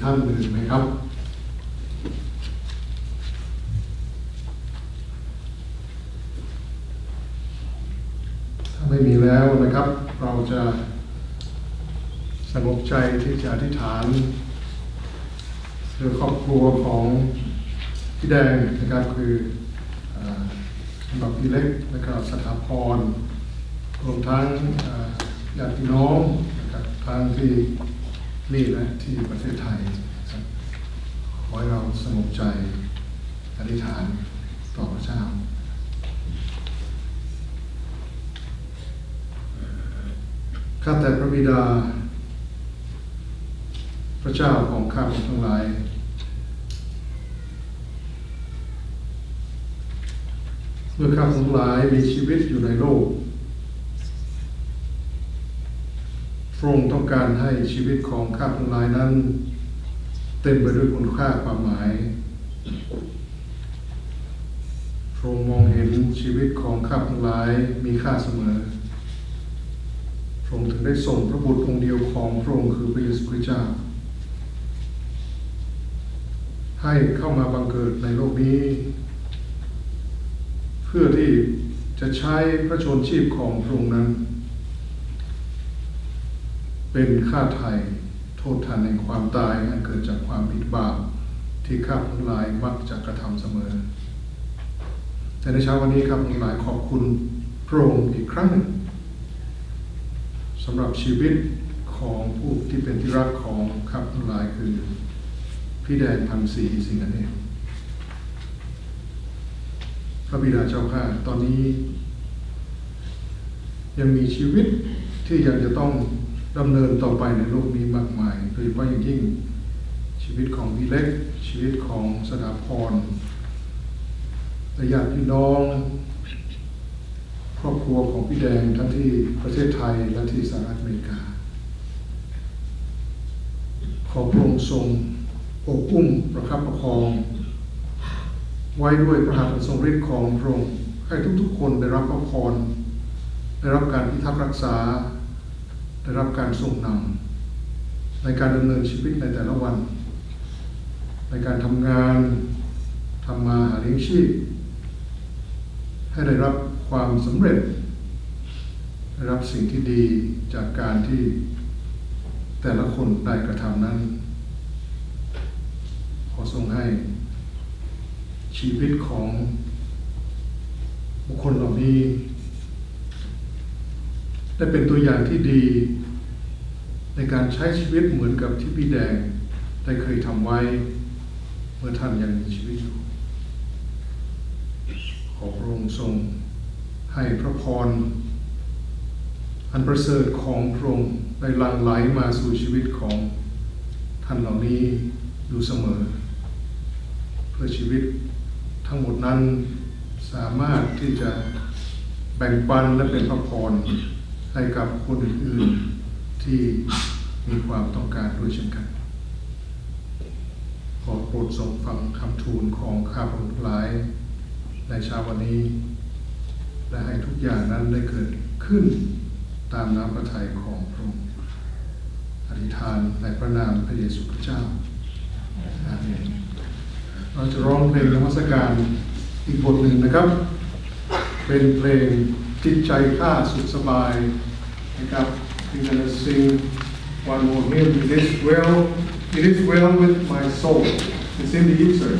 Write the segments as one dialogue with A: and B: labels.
A: ท่านอื่นไหมครับ ถ้าไม่มีแล้วนะครับ เราจะสงบใจที่จะอธิษฐานเพื่อครอบครัวของพี่แดงนะครับคือสำหรับพี่เล็กนะครับสถาพรรวมทั้งญาติพี่น้องนะครับทั้งที่ นี่และที่ประเทศไทยขอให้เราสงบใจอธิษฐานต่อพระเจ้าข้าแต่พระบิดา พระเจ้าของข้าพเจ้าทั้งหลาย เมื่อข้าพเจ้าทั้งหลายมีชีวิตอยู่ในโลก พระองค์ต้องการให้ชีวิตของข้าพเจ้าทั้งหลายนั้น เต็มไปด้วยคุณค่าความหมายพระองค์มองเห็นชีวิตของข้าพเจ้าทั้งหลายมีค่าเสมอพระองค์ถึงได้ส่งพระบุตรองค์เดียวของพระองค์คือพระเยซูคริสต์เจ้าให้เข้ามาบังเกิดในโลกนี้ เพื่อที่จะใช้พระชนชีพของพระองค์นั้น เป็นค่าไถ่โทษทันแห่งความตายอันเกิดจากความผิดบาปที่ข้าพทั้งหลายมักจะกระทำเสมอ แต่ในเช้าวันนี้ข้าพทั้งหลายขอบคุณพระองค์อีกครั้งหนึ่งสำหรับชีวิตของผู้ที่เป็นที่รักของข้าพทั้งหลายคือ พี่แดงพันศรีสิงห์เองพระบิดาเจ้าข้าตอนนี้ ยังมีชีวิตที่ยังจะต้อง ดำเนินต่อไปในโลกนี้มากมาย โดยเฉพาะอย่างยิ่งชีวิตของพี่เล็ก ชีวิตของสถาพรและญาติพี่น้อง ครอบครัวของพี่แดงทั้งที่ประเทศไทยและที่สหรัฐอเมริกา ขอพระองค์ทรงอบอุ้มประคับประคอง ไว้ด้วยพระหัตถ์ทรงฤทธิ์ของพระองค์ให้ทุกๆคนได้รับพระพรได้รับการพิทักษ์รักษา ได้รับการทรงนำในการดำเนินชีวิตในแต่ละวัน ในการทำงานทำมาหาเลี้ยงชีพ ให้ได้รับความสำเร็จ ได้รับสิ่งที่ดีจากการที่แต่ละคนได้กระทำนั้น ขอทรงให้ชีวิตของบุคคลเหล่านี้ ได้เป็นตัวอย่างที่ดี ในการใช้ชีวิตเหมือนกับที่พี่แดงได้เคยทำไว้ เมื่อท่านยังมีชีวิตอยู่ ขอพระองค์ทรงให้พระพร อันประเสริฐของพระองค์ได้หลั่งไหลมาสู่ชีวิตของท่านเหล่านี้อยู่เสมอ เพื่อชีวิตทั้งหมดนั้นสามารถที่จะแบ่งปันและเป็นพระพร ให้กับคนอื่นๆที่มีความต้องการด้วยเช่นกัน ขอโปรดทรงฟังคำทูลของข้าพระองค์หลาย ในเช้าวันนี้ และให้ทุกอย่างนั้นได้เกิดขึ้นตามน้ำพระทัยของพระองค์อธิษฐานในพระนามพระเยซูคริสต์เจ้าอาเมนเราจะร้องเพลงนมัสการอีกบทหนึ่งนะครับ เป็นเพลง จิตใจข้าสุขสบายนะครับ We're gonna sing one more hymn It is well It is well with my soul It's in the insert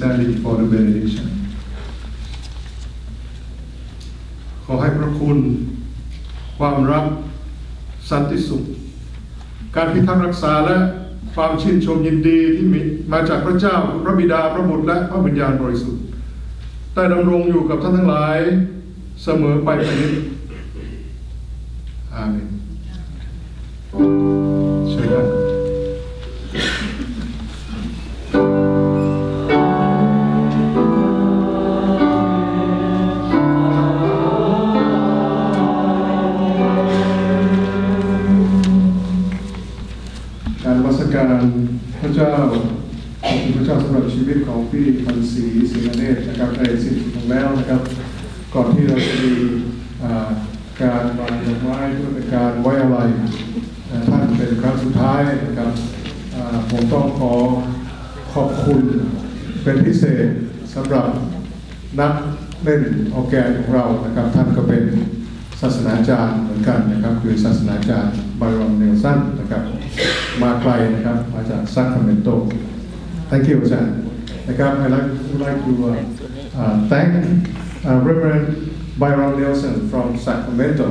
A: study for the benediction ขอให้พระคุณ ความรัก สันติสุข การพิทักษ์รักษาและความชื่นชมยินดีที่มีมาจากพระเจ้า พระบิดา พระบุตร และพระวิญญาณบริสุทธิ์ได้ดำรงอยู่กับท่านทั้งหลายเสมอไปเปนนิจอาเมนเชิญครับ เล่นโอแกนของเรานะครับ ท่านก็เป็นศาสนาจารย์เหมือนกันนะครับ คือศาสนาจารย์บารอนเนลสันนะครับ มาไกลนะครับ มาจากซัคคาเมนโต Thank you อาจารย์นะครับ I like would like to uh, thank uh, Reverend Byron Nelson from Sacramento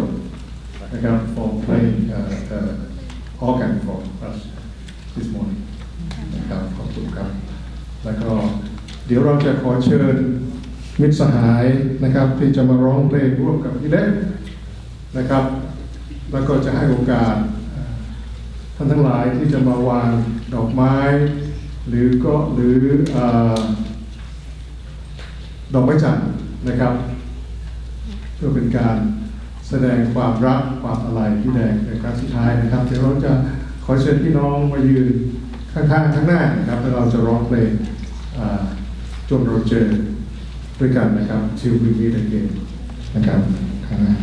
A: นะครับ for playing uh, uh, organ for us this morning นะครับขอบคุณครับ แล้วก็เดี๋ยวเราจะขอเชิญ มิตรสหายนะครับที่จะมาร้องเพลงร่วมกับพี่เล็กนะครับ แล้วก็จะให้โอกาสท่านทั้งหลายที่จะมาวางดอกไม้ หรือก็หรืออดอกไม้จันทร์นะครับ เพื่อเป็นการแสดงความรักความอะไรพี่แดงในครั้งสุดท้ายนะครับเดี๋ยวเราจะขอเชิญพี่น้องมายืนข้างๆข้างหน้านะครับแล้วเราจะร้องเพลงจนเราเจอ ด้วยกันนะครับ Till we meet again นะครับข้างหน้า